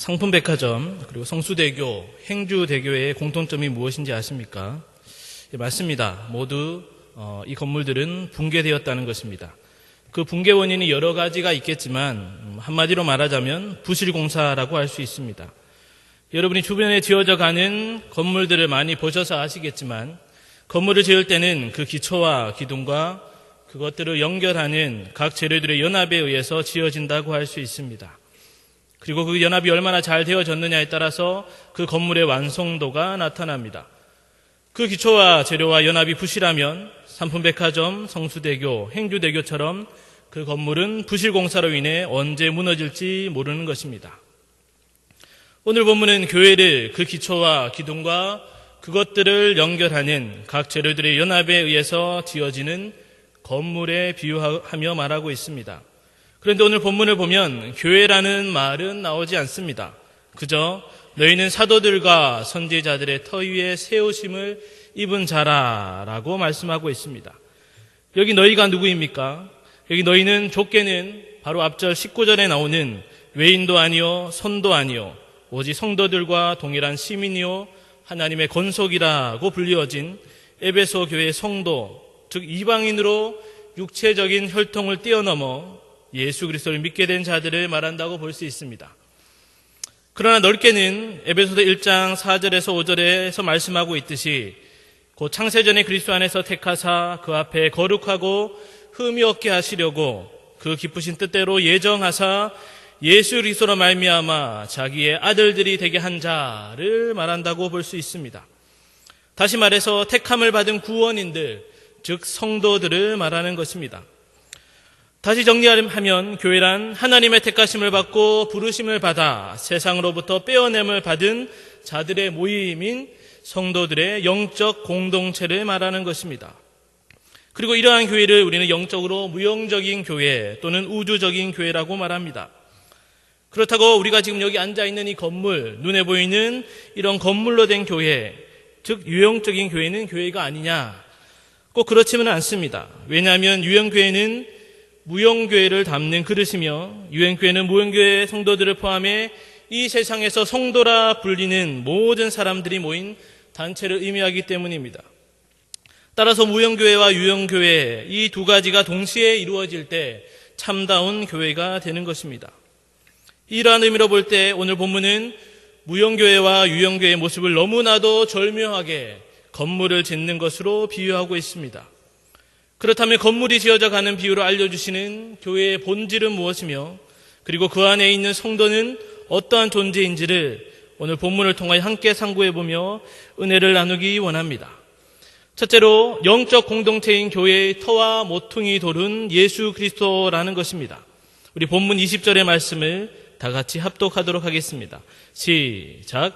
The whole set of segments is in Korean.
상품백화점 그리고 성수대교, 행주대교의 공통점이 무엇인지 아십니까? 예, 맞습니다. 모두 어, 이 건물들은 붕괴되었다는 것입니다. 그 붕괴 원인이 여러 가지가 있겠지만 음, 한마디로 말하자면 부실공사라고 할 수 있습니다. 여러분이 주변에 지어져 가는 건물들을 많이 보셔서 아시겠지만 건물을 지을 때는 그 기초와 기둥과 그것들을 연결하는 각 재료들의 연합에 의해서 지어진다고 할 수 있습니다. 그리고 그 연합이 얼마나 잘 되어졌느냐에 따라서 그 건물의 완성도가 나타납니다. 그 기초와 재료와 연합이 부실하면 삼품백화점, 성수대교, 행주대교처럼 그 건물은 부실공사로 인해 언제 무너질지 모르는 것입니다. 오늘 본문은 교회를 그 기초와 기둥과 그것들을 연결하는 각 재료들의 연합에 의해서 지어지는 건물에 비유하며 말하고 있습니다. 그런데 오늘 본문을 보면 교회라는 말은 나오지 않습니다. 그저 너희는 사도들과 선지자들의 터 위에 세우심을 입은 자라라고 말씀하고 있습니다. 여기 너희가 누구입니까? 여기 너희는 좁게는 바로 앞절 19절에 나오는 외인도 아니요 선도 아니요 오직 성도들과 동일한 시민이요 하나님의 건속이라고 불리어진 에베소 교회 성도 즉 이방인으로 육체적인 혈통을 뛰어넘어 예수 그리스도를 믿게 된 자들을 말한다고 볼 수 있습니다. 그러나 넓게는 에베소서 1장 4절에서 5절에서 말씀하고 있듯이 곧 창세전에 그리스도 안에서 택하사 그 앞에 거룩하고 흠이 없게 하시려고 그 기쁘신 뜻대로 예정하사 예수 그리스도로 말미암아 자기의 아들들이 되게 한 자를 말한다고 볼 수 있습니다. 다시 말해서 택함을 받은 구원인들, 즉 성도들을 말하는 것입니다. 다시 정리하면 교회란 하나님의 택하심을 받고 부르심을 받아 세상으로부터 빼어냄을 받은 자들의 모임인 성도들의 영적 공동체를 말하는 것입니다. 그리고 이러한 교회를 우리는 영적으로 무용적인 교회 또는 우주적인 교회라고 말합니다. 그렇다고 우리가 지금 여기 앉아 있는 이 건물, 눈에 보이는 이런 건물로 된 교회, 즉 유형적인 교회는 교회가 아니냐? 꼭 그렇지는 않습니다. 왜냐하면 유형교회는 무형교회를 담는 그릇이며 유형교회는 무형교회 성도들을 포함해 이 세상에서 성도라 불리는 모든 사람들이 모인 단체를 의미하기 때문입니다. 따라서 무형교회와 유형교회 이 두 가지가 동시에 이루어질 때 참다운 교회가 되는 것입니다. 이러한 의미로 볼 때 오늘 본문은 무형교회와 유형교회의 모습을 너무나도 절묘하게 건물을 짓는 것으로 비유하고 있습니다. 그렇다면 건물이 지어져 가는 비유로 알려주시는 교회의 본질은 무엇이며 그리고 그 안에 있는 성도는 어떠한 존재인지를 오늘 본문을 통하여 함께 상고해 보며 은혜를 나누기 원합니다. 첫째로 영적 공동체인 교회의 터와 모퉁이 돌은 예수 그리스도라는 것입니다. 우리 본문 20절의 말씀을 다 같이 합독하도록 하겠습니다. 시작.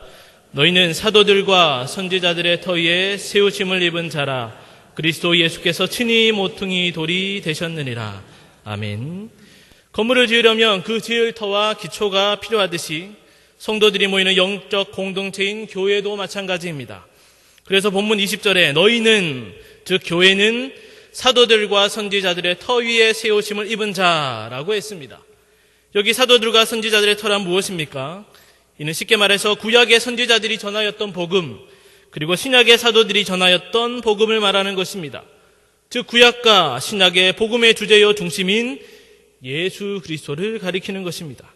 너희는 사도들과 선지자들의 터위에 세우심을 입은 자라 그리스도 예수께서 친히 모퉁이 돌이 되셨느니라. 아멘. 건물을 지으려면 그 지을 터와 기초가 필요하듯이 성도들이 모이는 영적 공동체인 교회도 마찬가지입니다. 그래서 본문 20절에 너희는 즉 교회는 사도들과 선지자들의 터 위에 세우심을 입은 자라고 했습니다. 여기 사도들과 선지자들의 터란 무엇입니까? 이는 쉽게 말해서 구약의 선지자들이 전하였던 복음, 그리고 신약의 사도들이 전하였던 복음을 말하는 것입니다. 즉, 구약과 신약의 복음의 주제요 중심인 예수 그리스도를 가리키는 것입니다.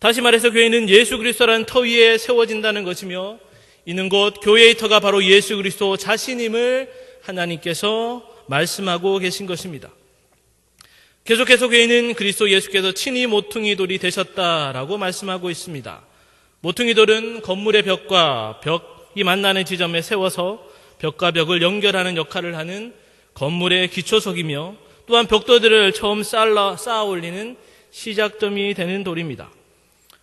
다시 말해서 교회는 예수 그리스도라는 터 위에 세워진다는 것이며 이는 곧 교회의 터가 바로 예수 그리스도 자신임을 하나님께서 말씀하고 계신 것입니다. 계속해서 교회는 그리스도 예수께서 친히 모퉁이 돌이 되셨다라고 말씀하고 있습니다. 모퉁이 돌은 건물의 벽과 벽 이 만나는 지점에 세워서 벽과 벽을 연결하는 역할을 하는 건물의 기초석이며 또한 벽돌들을 처음 쌓아, 올리는 시작점이 되는 돌입니다.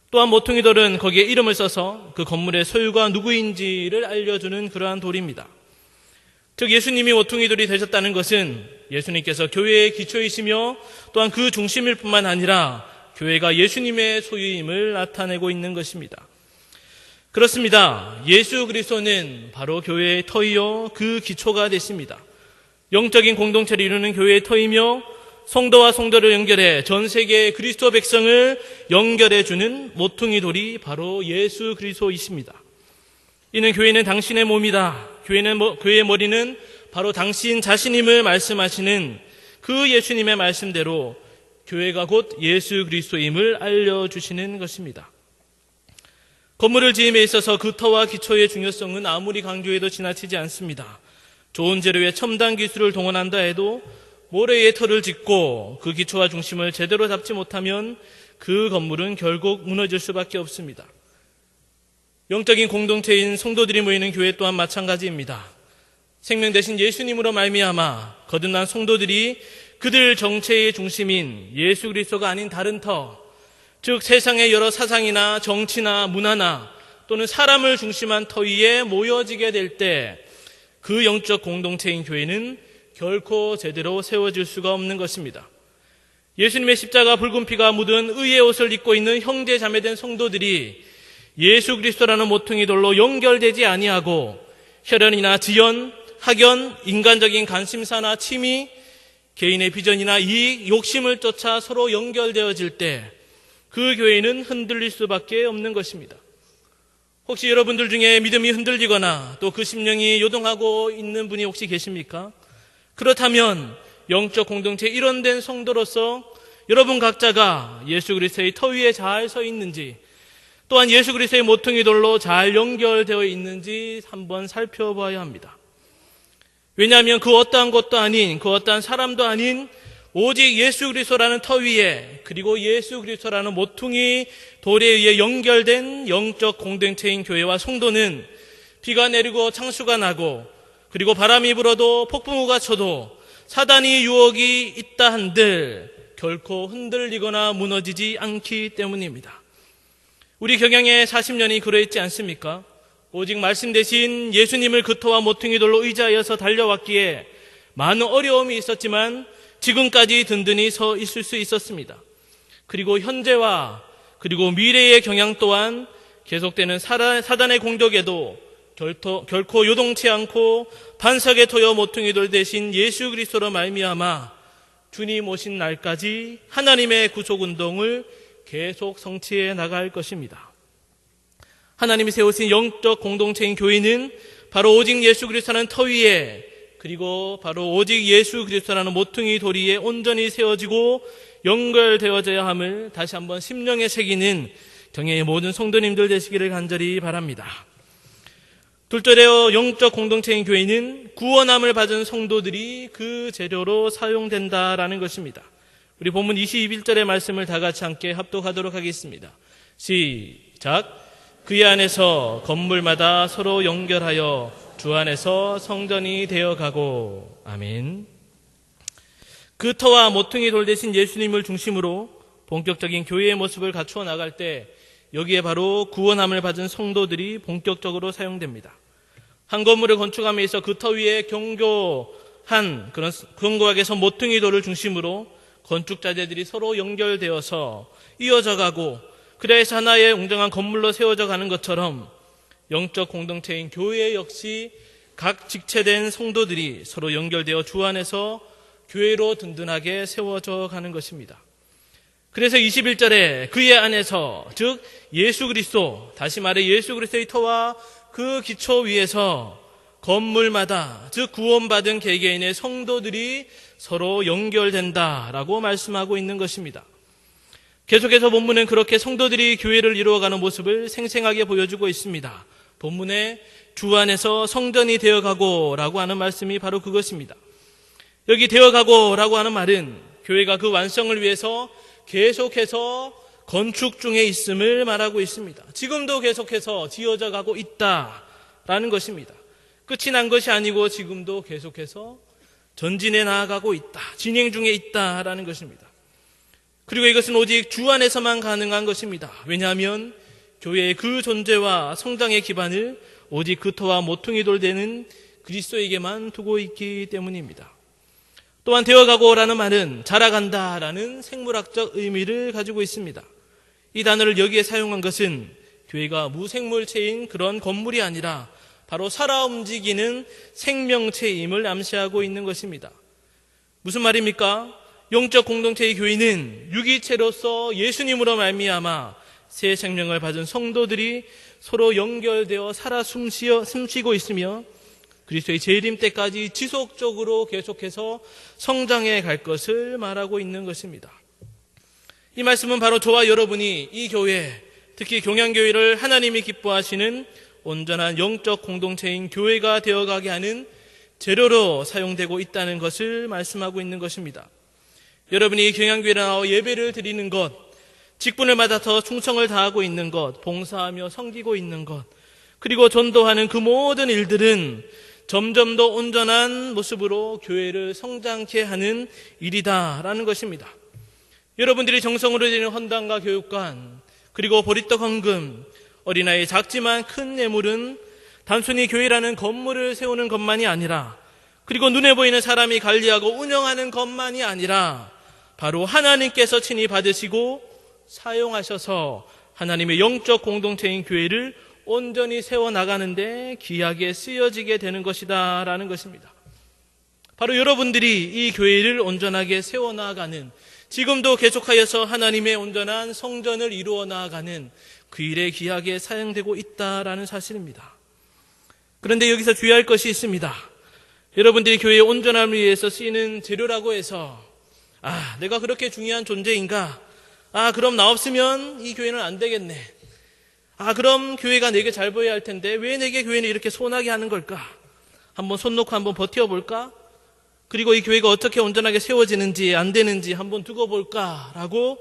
또한 모퉁이 돌은 거기에 이름을 써서 그 건물의 소유가 누구인지를 알려주는 그러한 돌입니다. 즉 예수님이 모퉁이 돌이 되셨다는 것은 예수님께서 교회의 기초이시며 또한 그 중심일 뿐만 아니라 교회가 예수님의 소유임을 나타내고 있는 것입니다. 그렇습니다. 예수 그리스도는 바로 교회의 터이요 그 기초가 되십니다. 영적인 공동체를 이루는 교회의 터이며 성도와 성도를 연결해 전 세계 그리스도 백성을 연결해 주는 모퉁이 돌이 바로 예수 그리스도이십니다. 이는 교회는 당신의 몸이다. 교회는 뭐, 교회의 머리는 바로 당신 자신임을 말씀하시는 그 예수님의 말씀대로 교회가 곧 예수 그리스도임을 알려 주시는 것입니다. 건물을 지음에 있어서 그 터와 기초의 중요성은 아무리 강조해도 지나치지 않습니다. 좋은 재료의 첨단 기술을 동원한다 해도 모래의 터를 짓고 그 기초와 중심을 제대로 잡지 못하면 그 건물은 결국 무너질 수밖에 없습니다. 영적인 공동체인 성도들이 모이는 교회 또한 마찬가지입니다. 생명 대신 예수님으로 말미암아 거듭난 성도들이 그들 정체의 중심인 예수 그리스도가 아닌 다른 터, 즉 세상의 여러 사상이나 정치나 문화나 또는 사람을 중심한 터 위에 모여지게 될 때 그 영적 공동체인 교회는 결코 제대로 세워질 수가 없는 것입니다. 예수님의 십자가 붉은 피가 묻은 의의 옷을 입고 있는 형제 자매된 성도들이 예수 그리스도라는 모퉁이 돌로 연결되지 아니하고 혈연이나 지연, 학연, 인간적인 관심사나 취미, 개인의 비전이나 이익, 욕심을 쫓아 서로 연결되어질 때 그 교회는 흔들릴 수밖에 없는 것입니다. 혹시 여러분들 중에 믿음이 흔들리거나 또 그 심령이 요동하고 있는 분이 혹시 계십니까? 그렇다면 영적 공동체 일원된 성도로서 여러분 각자가 예수 그리스도의 터 위에 잘 서 있는지 또한 예수 그리스도의 모퉁이 돌로 잘 연결되어 있는지 한번 살펴봐야 합니다. 왜냐하면 그 어떠한 것도 아닌 그 어떠한 사람도 아닌 오직 예수 그리스도라는 터 위에 그리고 예수 그리스도라는 모퉁이 돌에 의해 연결된 영적 공동체인 교회와 성도는 비가 내리고 창수가 나고 그리고 바람이 불어도 폭풍우가 쳐도 사단이 유혹이 있다 한들 결코 흔들리거나 무너지지 않기 때문입니다. 우리 경영의 40년이 그러했지 않습니까? 오직 말씀 대신 예수님을 그토와 모퉁이 돌로 의지하여서 달려왔기에 많은 어려움이 있었지만 지금까지 든든히 서 있을 수 있었습니다. 그리고 현재와 그리고 미래의 경향 또한 계속되는 사단의 공격에도 결토, 결코 요동치 않고 반석의 토여 모퉁이 돌 대신 예수 그리스도로 말미암아 주님 오신 날까지 하나님의 구속 운동을 계속 성취해 나갈 것입니다. 하나님이 세우신 영적 공동체인 교회는 바로 오직 예수 그리스도라는 터 위에 그리고 바로 오직 예수 그리스도라는 모퉁이 도리에 온전히 세워지고 연결되어져야 함을 다시 한번 심령에 새기는 경애의 모든 성도님들 되시기를 간절히 바랍니다. 둘째로 영적 공동체인 교회는 구원함을 받은 성도들이 그 재료로 사용된다라는 것입니다. 우리 본문 21절의 말씀을 다 같이 함께 합독하도록 하겠습니다. 시작. 그의 안에서 건물마다 서로 연결하여 주 안에서 성전이 되어 가고 아멘. 그 터와 모퉁이 돌 대신 예수님을 중심으로 본격적인 교회의 모습을 갖추어 나갈 때 여기에 바로 구원함을 받은 성도들이 본격적으로 사용됩니다. 한 건물을 건축함에 있어 그 터 위에 경교한 그런 선 모퉁이 돌을 중심으로 건축 자재들이 서로 연결되어서 이어져 가고 그래서 하나의 웅장한 건물로 세워져 가는 것처럼 영적 공동체인 교회 역시 각 직체된 성도들이 서로 연결되어 주 안에서 교회로 든든하게 세워져 가는 것입니다. 그래서 21절에 그의 안에서 즉 예수 그리스도 다시 말해 예수 그리스도의 터와 그 기초 위에서 건물마다 즉 구원받은 개개인의 성도들이 서로 연결된다라고 말씀하고 있는 것입니다. 계속해서 본문은 그렇게 성도들이 교회를 이루어가는 모습을 생생하게 보여주고 있습니다. 본문에 주 안에서 성전이 되어가고 라고 하는 말씀이 바로 그것입니다. 여기 되어가고 라고 하는 말은 교회가 그 완성을 위해서 계속해서 건축 중에 있음을 말하고 있습니다. 지금도 계속해서 지어져 가고 있다라는 것입니다. 끝이 난 것이 아니고 지금도 계속해서 전진해 나아가고 있다. 진행 중에 있다라는 것입니다. 그리고 이것은 오직 주 안에서만 가능한 것입니다. 왜냐하면 교회의 그 존재와 성장의 기반을 오직 그토와 모퉁이 돌되는 그리스도에게만 두고 있기 때문입니다. 또한 되어가고라는 말은 자라간다라는 생물학적 의미를 가지고 있습니다. 이 단어를 여기에 사용한 것은 교회가 무생물체인 그런 건물이 아니라 바로 살아 움직이는 생명체임을 암시하고 있는 것입니다. 무슨 말입니까? 영적 공동체의 교회는 유기체로서 예수님으로 말미암아 새 생명을 받은 성도들이 서로 연결되어 살아 숨쉬어, 숨쉬고 있으며 그리스도의 재림 때까지 지속적으로 계속해서 성장해 갈 것을 말하고 있는 것입니다. 이 말씀은 바로 저와 여러분이 이 교회, 특히 경양교회를 하나님이 기뻐하시는 온전한 영적 공동체인 교회가 되어가게 하는 재료로 사용되고 있다는 것을 말씀하고 있는 것입니다. 여러분이 경양교회에 나와 예배를 드리는 것, 직분을 맡아서 충성을 다하고 있는 것, 봉사하며 섬기고 있는 것, 그리고 전도하는 그 모든 일들은 점점 더 온전한 모습으로 교회를 성장케 하는 일이다라는 것입니다. 여러분들이 정성으로 드리는 헌당과 교육관, 그리고 보리떡 헌금, 어린아이 작지만 큰 예물은 단순히 교회라는 건물을 세우는 것만이 아니라 그리고 눈에 보이는 사람이 관리하고 운영하는 것만이 아니라 바로 하나님께서 친히 받으시고 사용하셔서 하나님의 영적 공동체인 교회를 온전히 세워나가는데 귀하게 쓰여지게 되는 것이다 라는 것입니다. 바로 여러분들이 이 교회를 온전하게 세워나가는 지금도 계속하여서 하나님의 온전한 성전을 이루어 나아가는 그 일에 귀하게 사용되고 있다라는 사실입니다. 그런데 여기서 주의할 것이 있습니다. 여러분들이 교회의 온전함을 위해서 쓰이는 재료라고 해서 아, 내가 그렇게 중요한 존재인가? 아, 그럼 나 없으면 이 교회는 안 되겠네. 아, 그럼 교회가 내게 잘 보여야 할 텐데 왜 내게 교회는 이렇게 손하게 하는 걸까? 한번 손 놓고 한번 버텨볼까? 그리고 이 교회가 어떻게 온전하게 세워지는지 안 되는지 한번 두고 볼까라고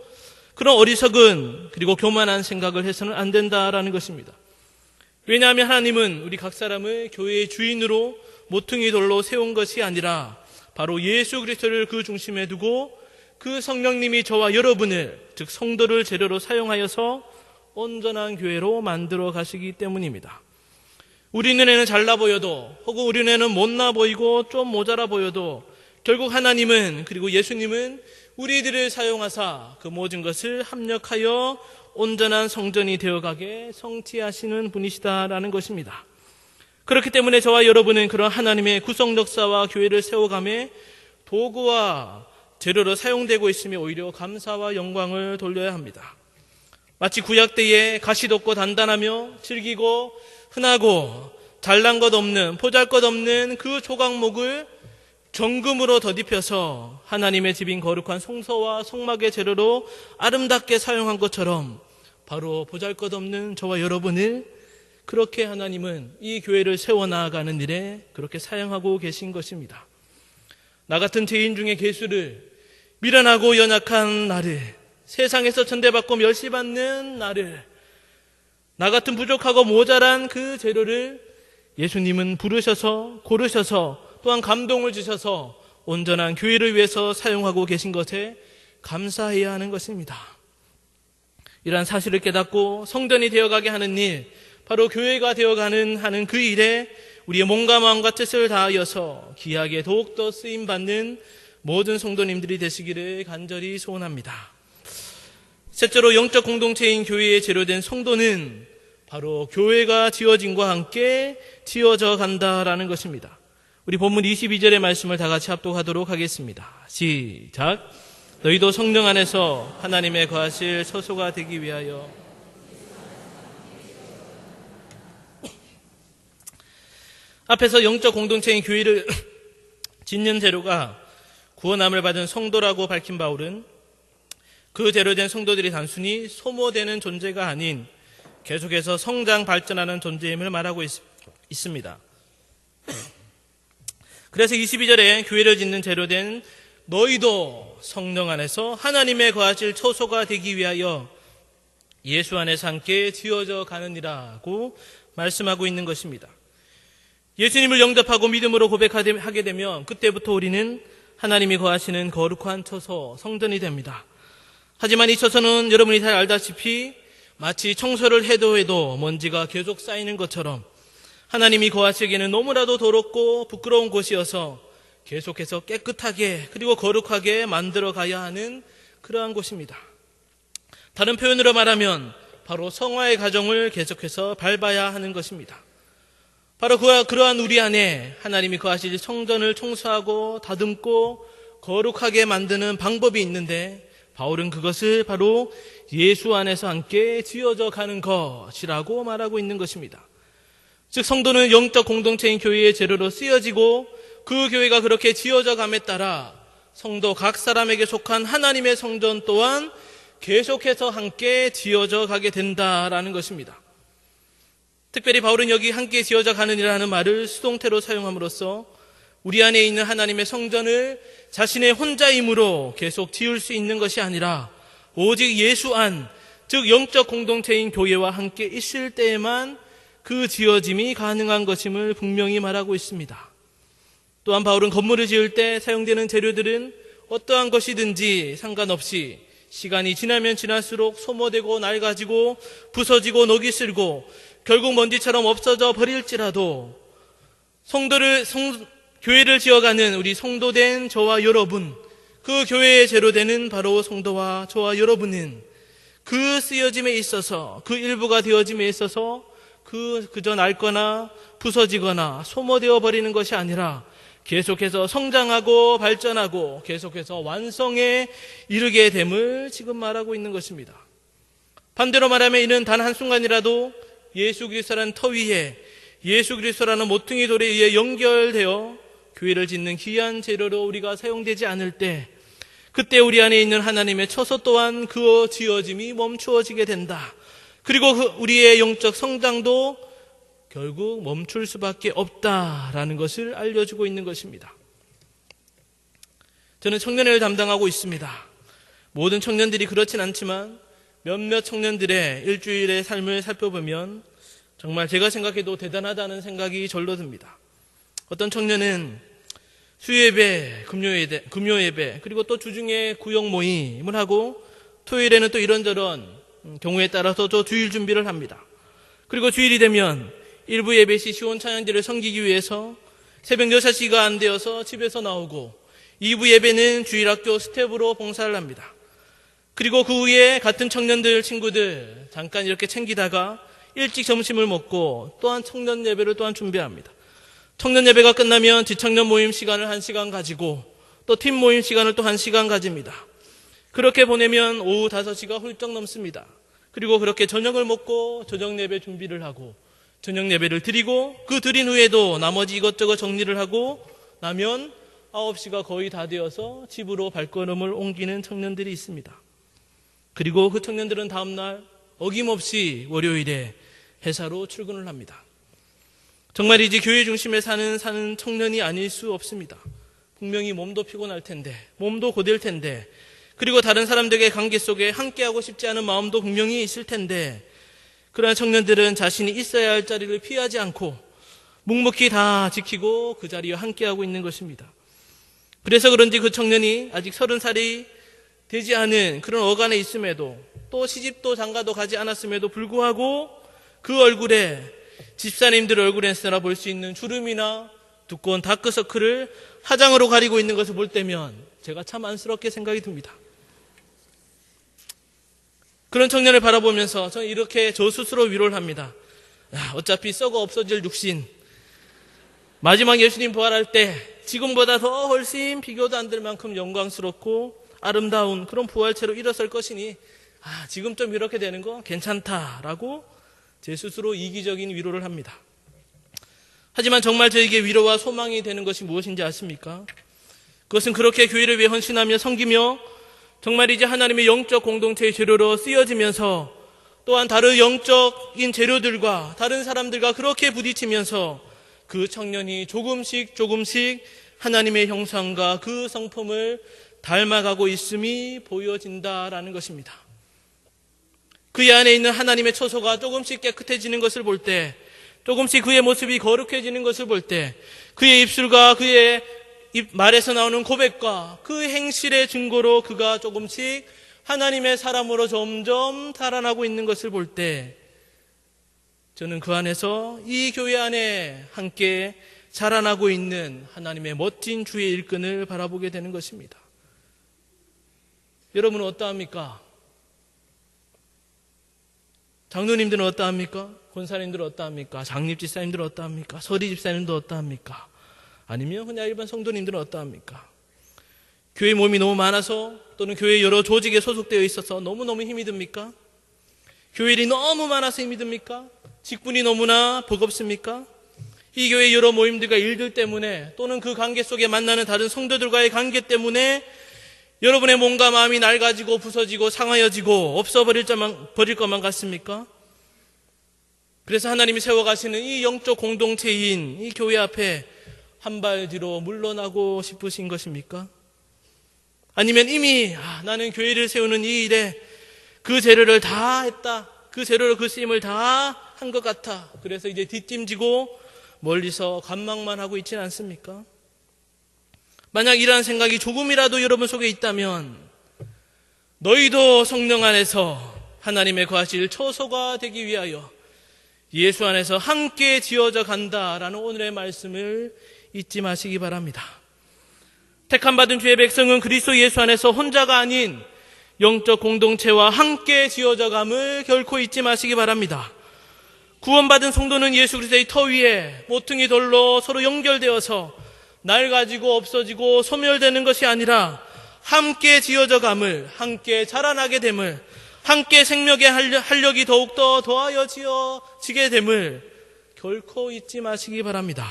그런 어리석은 그리고 교만한 생각을 해서는 안 된다라는 것입니다. 왜냐하면 하나님은 우리 각 사람을 교회의 주인으로 모퉁이 돌로 세운 것이 아니라 바로 예수 그리스도를 그 중심에 두고 그 성령님이 저와 여러분을 즉 성도를 재료로 사용하여서 온전한 교회로 만들어 가시기 때문입니다. 우리 눈에는 잘나 보여도 혹은 우리 눈에는 못나 보이고 좀 모자라 보여도 결국 하나님은 그리고 예수님은 우리들을 사용하사 그 모든 것을 합력하여 온전한 성전이 되어가게 성취하시는 분이시다라는 것입니다. 그렇기 때문에 저와 여러분은 그런 하나님의 구성 역사와 교회를 세워감에 도구와 재료로 사용되고 있으며 오히려 감사와 영광을 돌려야 합니다. 마치 구약 때에 가시 돋고 단단하며 질기고 흔하고 잘난 것 없는 포잘 것 없는 그 조각목을 정금으로 덧입혀서 하나님의 집인 거룩한 송서와 성막의 재료로 아름답게 사용한 것처럼 바로 보잘 것 없는 저와 여러분을 그렇게 하나님은 이 교회를 세워나가는 일에 그렇게 사용하고 계신 것입니다. 나 같은 죄인 중에 개수를 미련하고 연약한 나를 세상에서 천대받고 멸시받는 나를 나 같은 부족하고 모자란 그 재료를 예수님은 부르셔서 고르셔서 또한 감동을 주셔서 온전한 교회를 위해서 사용하고 계신 것에 감사해야 하는 것입니다. 이러한 사실을 깨닫고 성전이 되어가게 하는 일, 바로 교회가 되어가는 하는 그 일에 우리의 몸과 마음과 뜻을 다하여서 귀하게 더욱더 쓰임 받는 모든 성도님들이 되시기를 간절히 소원합니다. 셋째로 영적 공동체인 교회에 재료된 성도는 바로 교회가 지어짐과 함께 지어져 간다라는 것입니다. 우리 본문 22절의 말씀을 다 같이 합독하도록 하겠습니다. 시작. 너희도 성령 안에서 하나님의 거하실 서소가 되기 위하여 앞에서 영적 공동체인 교회를 짓는 재료가 구원함을 받은 성도라고 밝힌 바울은 그 재료 된 성도들이 단순히 소모되는 존재가 아닌 계속해서 성장 발전하는 존재임을 말하고 있, 습니다 그래서 22절에 교회를 짓는 재료 된 너희도 성령 안에서 하나님의 거하실 초소가 되기 위하여 예수 안에서 함께 지어져 가느니라고 말씀하고 있는 것입니다. 예수님을 영접하고 믿음으로 고백하게 되면 그때부터 우리는 하나님이 거하시는 거룩한 처소, 성전이 됩니다. 하지만 이 처소는 여러분이 잘 알다시피 마치 청소를 해도 해도 먼지가 계속 쌓이는 것처럼 하나님이 거하시기에는 너무나도 더럽고 부끄러운 곳이어서 계속해서 깨끗하게 그리고 거룩하게 만들어 가야 하는 그러한 곳입니다. 다른 표현으로 말하면 바로 성화의 과정을 계속해서 밟아야 하는 것입니다. 바로 그러한 우리 안에 하나님이 거하실 성전을 청소하고 다듬고 거룩하게 만드는 방법이 있는데 바울은 그것을 바로 예수 안에서 함께 지어져 가는 것이라고 말하고 있는 것입니다. 즉 성도는 영적 공동체인 교회의 재료로 쓰여지고 그 교회가 그렇게 지어져 감에 따라 성도 각 사람에게 속한 하나님의 성전 또한 계속해서 함께 지어져 가게 된다라는 것입니다. 특별히 바울은 여기 함께 지어져 가는이라는 말을 수동태로 사용함으로써 우리 안에 있는 하나님의 성전을 자신의 혼자임으로 계속 지을 수 있는 것이 아니라 오직 예수 안, 즉 영적 공동체인 교회와 함께 있을 때에만 그 지어짐이 가능한 것임을 분명히 말하고 있습니다. 또한 바울은 건물을 지을 때 사용되는 재료들은 어떠한 것이든지 상관없이 시간이 지나면 지날수록 소모되고 낡아지고 부서지고 녹이 슬고 결국 먼지처럼 없어져 버릴지라도 성도를 성, 교회를 지어가는 우리 성도된 저와 여러분 그 교회의 재료되는 바로 성도와 저와 여러분은 그 쓰여짐에 있어서 그 일부가 되어짐에 있어서 그 그저 낡거나 부서지거나 소모되어 버리는 것이 아니라 계속해서 성장하고 발전하고 계속해서 완성에 이르게 됨을 지금 말하고 있는 것입니다. 반대로 말하면 이는 단 한순간이라도 예수 그리스도라는 터 위에 예수 그리스도라는 모퉁이 돌에 의해 연결되어 교회를 짓는 귀한 재료로 우리가 사용되지 않을 때 그때 우리 안에 있는 하나님의 처소 또한 그 지어짐이 멈추어지게 된다. 그리고 그 우리의 영적 성장도 결국 멈출 수밖에 없다라는 것을 알려주고 있는 것입니다. 저는 청년회를 담당하고 있습니다. 모든 청년들이 그렇진 않지만 몇몇 청년들의 일주일의 삶을 살펴보면 정말 제가 생각해도 대단하다는 생각이 절로 듭니다. 어떤 청년은 수요예배, 금요예배, 금요예배, 그리고 또 주중에 구역 모임을 하고 토요일에는 또 이런저런 경우에 따라서 또 주일 준비를 합니다. 그리고 주일이 되면 일부 예배 시 시온 찬양들을 섬기기 위해서 새벽 6시가 안 되어서 집에서 나오고 2부 예배는 주일학교 스텝으로 봉사를 합니다. 그리고 그 후에 같은 청년들 친구들 잠깐 이렇게 챙기다가 일찍 점심을 먹고 또한 청년 예배를 또한 준비합니다. 청년 예배가 끝나면 지청년 모임 시간을 한 시간 가지고 또 팀 모임 시간을 또 한 시간 가집니다. 그렇게 보내면 오후 5시가 훌쩍 넘습니다. 그리고 그렇게 저녁을 먹고 저녁 예배 준비를 하고 저녁 예배를 드리고 그 드린 후에도 나머지 이것저것 정리를 하고 나면 9시가 거의 다 되어서 집으로 발걸음을 옮기는 청년들이 있습니다. 그리고 그 청년들은 다음날 어김없이 월요일에 회사로 출근을 합니다. 정말이지 교회 중심에 사는 사는 청년이 아닐 수 없습니다. 분명히 몸도 피곤할 텐데, 몸도 고될 텐데, 그리고 다른 사람들의 관계 속에 함께하고 싶지 않은 마음도 분명히 있을 텐데, 그러나 청년들은 자신이 있어야 할 자리를 피하지 않고 묵묵히 다 지키고 그 자리에 함께하고 있는 것입니다. 그래서 그런지 그 청년이 아직 서른 살이 되지 않은 그런 어간에 있음에도 또 시집도 장가도 가지 않았음에도 불구하고 그 얼굴에 집사님들 얼굴에서나 볼 수 있는 주름이나 두꺼운 다크서클을 화장으로 가리고 있는 것을 볼 때면 제가 참 안쓰럽게 생각이 듭니다. 그런 청년을 바라보면서 저는 이렇게 저 스스로 위로를 합니다. 야, 어차피 썩어 없어질 육신. 마지막 예수님 부활할 때 지금보다 더 훨씬 비교도 안 될 만큼 영광스럽고 아름다운 그런 부활체로 일어설 것이니 아, 지금 좀 이렇게 되는 거 괜찮다라고 제 스스로 이기적인 위로를 합니다. 하지만 정말 저에게 위로와 소망이 되는 것이 무엇인지 아십니까? 그것은 그렇게 교회를 위해 헌신하며 섬기며 정말 이제 하나님의 영적 공동체의 재료로 쓰여지면서 또한 다른 영적인 재료들과 다른 사람들과 그렇게 부딪히면서 그 청년이 조금씩 조금씩 하나님의 형상과 그 성품을 닮아가고 있음이 보여진다라는 것입니다. 그의 안에 있는 하나님의 처소가 조금씩 깨끗해지는 것을 볼 때, 조금씩 그의 모습이 거룩해지는 것을 볼 때, 그의 입술과 그의 입 말에서 나오는 고백과 그 행실의 증거로 그가 조금씩 하나님의 사람으로 점점 달아나고 있는 것을 볼 때, 저는 그 안에서 이 교회 안에 함께 자라나고 있는 하나님의 멋진 주의 일꾼을 바라보게 되는 것입니다. 여러분은 어떠합니까? 장로님들은 어떠합니까? 권사님들은 어떠합니까? 장립집사님들은 어떠합니까? 서리집사님도 어떠합니까? 아니면 그냥 일반 성도님들은 어떠합니까? 교회 몸이 너무 많아서 또는 교회 여러 조직에 소속되어 있어서 너무너무 힘이 듭니까? 교회 일이 너무 많아서 힘이 듭니까? 직분이 너무나 버겁습니까? 이 교회 여러 모임들과 일들 때문에 또는 그 관계 속에 만나는 다른 성도들과의 관계 때문에 여러분의 몸과 마음이 낡아지고 부서지고 상하여지고 없어버릴 것만, 버릴 것만 같습니까? 그래서 하나님이 세워가시는 이 영적 공동체인 이 교회 앞에 한 발 뒤로 물러나고 싶으신 것입니까? 아니면 이미 아, 나는 교회를 세우는 이 일에 그 재료를 다 했다. 그 재료를 그 쓰임을 다 한 것 같아. 그래서 이제 뒷짐지고 멀리서 관망만 하고 있지는 않습니까? 만약 이러한 생각이 조금이라도 여러분 속에 있다면 너희도 성령 안에서 하나님의 거하실 처소가 되기 위하여 예수 안에서 함께 지어져 간다라는 오늘의 말씀을 잊지 마시기 바랍니다. 택함 받은 주의 백성은 그리스도 예수 안에서 혼자가 아닌 영적 공동체와 함께 지어져 감을 결코 잊지 마시기 바랍니다. 구원받은 성도는 예수 그리스도의 터 위에 모퉁이 돌로 서로 연결되어서 낡아지고 없어지고 소멸되는 것이 아니라 함께 지어져 감을 함께 자라나게 됨을 함께 생명의 활력이 더욱더 더하여 지어지게 됨을 결코 잊지 마시기 바랍니다.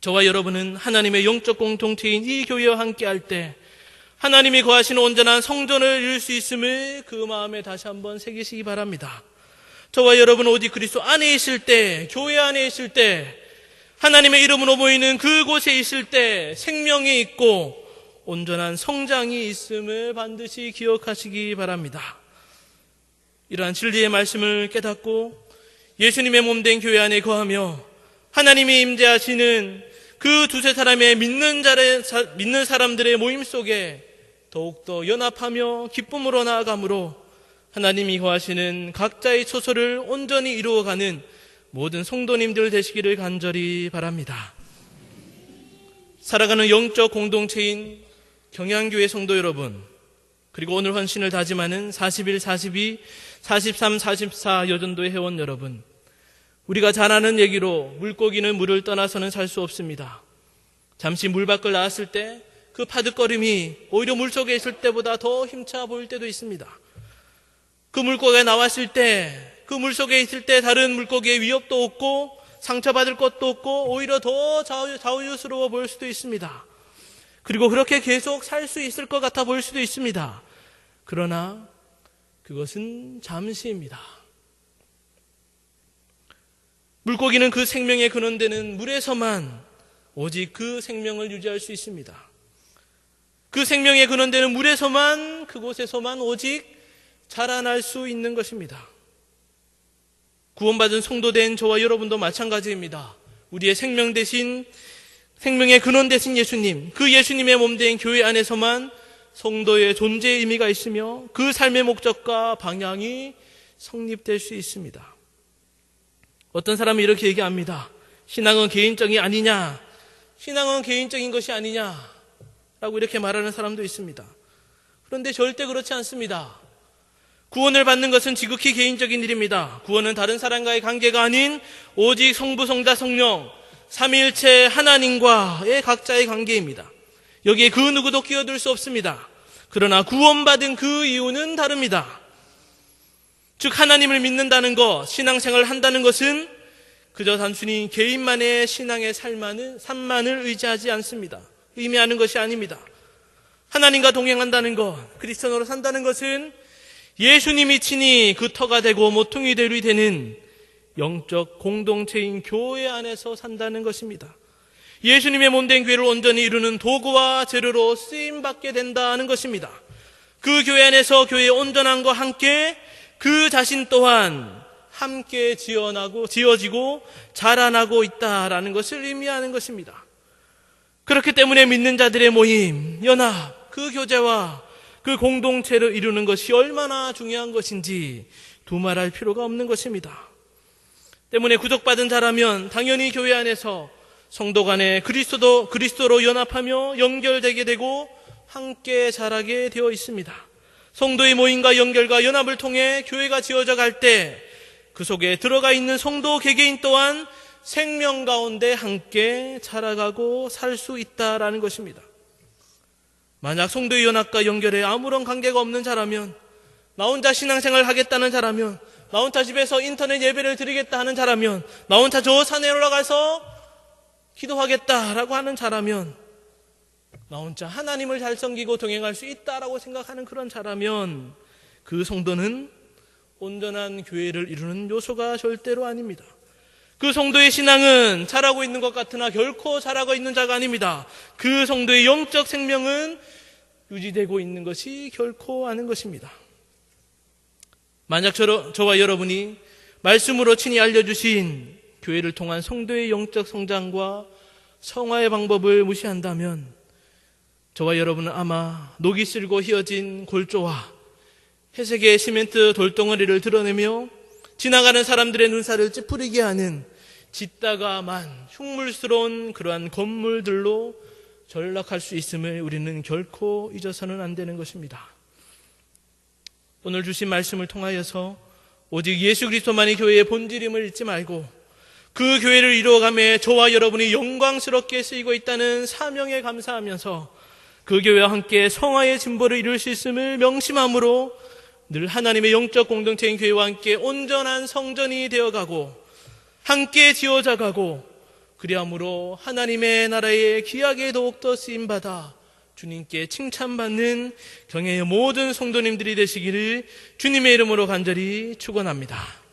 저와 여러분은 하나님의 영적 공동체인 이 교회와 함께 할 때 하나님이 거하시는 온전한 성전을 이룰 수 있음을 그 마음에 다시 한번 새기시기 바랍니다. 저와 여러분 오직 그리스도 안에 있을 때, 교회 안에 있을 때, 하나님의 이름으로 보이는 그곳에 있을 때 생명이 있고 온전한 성장이 있음을 반드시 기억하시기 바랍니다. 이러한 진리의 말씀을 깨닫고 예수님의 몸된 교회 안에 거하며 하나님이 임재하시는 그 두세 사람의 믿는 자의, 믿는 사람들의 모임 속에 더욱더 연합하며 기쁨으로 나아가므로 하나님이 거하시는 각자의 초소를 온전히 이루어가는 모든 성도님들 되시기를 간절히 바랍니다. 살아가는 영적 공동체인 경양교회 성도 여러분, 그리고 오늘 헌신을 다짐하는 41, 42, 43, 44 여전도의 회원 여러분, 우리가 잘 아는 얘기로 물고기는 물을 떠나서는 살 수 없습니다. 잠시 물 밖을 나왔을 때 그 파득거림이 오히려 물 속에 있을 때보다 더 힘차 보일 때도 있습니다. 그 물고기가 나왔을 때 그 물 속에 있을 때 다른 물고기의 위협도 없고 상처받을 것도 없고 오히려 더 자유 스러워 보일 수도 있습니다. 그리고 그렇게 계속 살 수 있을 것 같아 보일 수도 있습니다. 그러나 그것은 잠시입니다. 물고기는 그 생명의 근원되는 물에서만 오직 그 생명을 유지할 수 있습니다. 그 생명의 근원되는 물에서만 그곳에서만 오직 자라날 수 있는 것입니다. 구원받은 성도된 저와 여러분도 마찬가지입니다. 우리의 생명 대신 생명의 근원 대신 예수님, 그 예수님의 몸된 교회 안에서만 성도의 존재의 의미가 있으며 그 삶의 목적과 방향이 성립될 수 있습니다. 어떤 사람이 이렇게 얘기합니다. 신앙은 개인적이 아니냐? 신앙은 개인적인 것이 아니냐? 라고 이렇게 말하는 사람도 있습니다. 그런데 절대 그렇지 않습니다. 구원을 받는 것은 지극히 개인적인 일입니다. 구원은 다른 사람과의 관계가 아닌 오직 성부, 성자, 성령, 삼일체 하나님과의 각자의 관계입니다. 여기에 그 누구도 끼어들 수 없습니다. 그러나 구원받은 그 이유는 다릅니다. 즉 하나님을 믿는다는 것, 신앙생활을 한다는 것은 그저 단순히 개인만의 신앙의 삶만을, 삶만을 의지하지 않습니다. 의미하는 것이 아닙니다. 하나님과 동행한다는 것, 그리스도로 산다는 것은 예수님이 친히 그 터가 되고 모퉁이 대리 되는 영적 공동체인 교회 안에서 산다는 것입니다. 예수님의 몸된 교회를 온전히 이루는 도구와 재료로 쓰임 받게 된다는 것입니다. 그 교회 안에서 교회의 온전함과 함께 그 자신 또한 함께 지어나고 지어지고 자라나고 있다라는 것을 의미하는 것입니다. 그렇기 때문에 믿는 자들의 모임, 연합, 그 교제와 그 공동체를 이루는 것이 얼마나 중요한 것인지 두말할 필요가 없는 것입니다. 때문에 구속받은 자라면 당연히 교회 안에서 성도 간에 그리스도 그리스도로 연합하며 연결되게 되고 함께 자라게 되어 있습니다. 성도의 모임과 연결과 연합을 통해 교회가 지어져 갈 때 그 속에 들어가 있는 성도 개개인 또한 생명 가운데 함께 자라가고 살 수 있다라는 것입니다. 만약 성도의 연합과 연결에 아무런 관계가 없는 자라면 나 혼자 신앙생활 하겠다는 자라면 나 혼자 집에서 인터넷 예배를 드리겠다 하는 자라면 나 혼자 저 산에 올라가서 기도하겠다라고 하는 자라면 나 혼자 하나님을 잘 섬기고 동행할 수 있다라고 생각하는 그런 자라면 그 성도는 온전한 교회를 이루는 요소가 절대로 아닙니다. 그 성도의 신앙은 잘하고 있는 것 같으나 결코 잘하고 있는 자가 아닙니다. 그 성도의 영적 생명은 유지되고 있는 것이 결코 아닌 것입니다. 만약 저, 저와 여러분이 말씀으로 친히 알려주신 교회를 통한 성도의 영적 성장과 성화의 방법을 무시한다면 저와 여러분은 아마 녹이 쓸고 휘어진 골조와 회색의 시멘트 돌덩어리를 드러내며 지나가는 사람들의 눈살을 찌푸리게 하는 짓다가만 흉물스러운 그러한 건물들로 전락할 수 있음을 우리는 결코 잊어서는 안 되는 것입니다. 오늘 주신 말씀을 통하여서 오직 예수 그리스도만이 교회의 본질임을 잊지 말고 그 교회를 이루어가며 저와 여러분이 영광스럽게 쓰이고 있다는 사명에 감사하면서 그 교회와 함께 성화의 진보를 이룰 수 있음을 명심함으로 늘 하나님의 영적 공동체인 교회와 함께 온전한 성전이 되어가고 함께 지어져가고 그리함으로 하나님의 나라에 귀하게 더욱더 쓰임받아 주님께 칭찬받는 경애의 모든 성도님들이 되시기를 주님의 이름으로 간절히 축원합니다.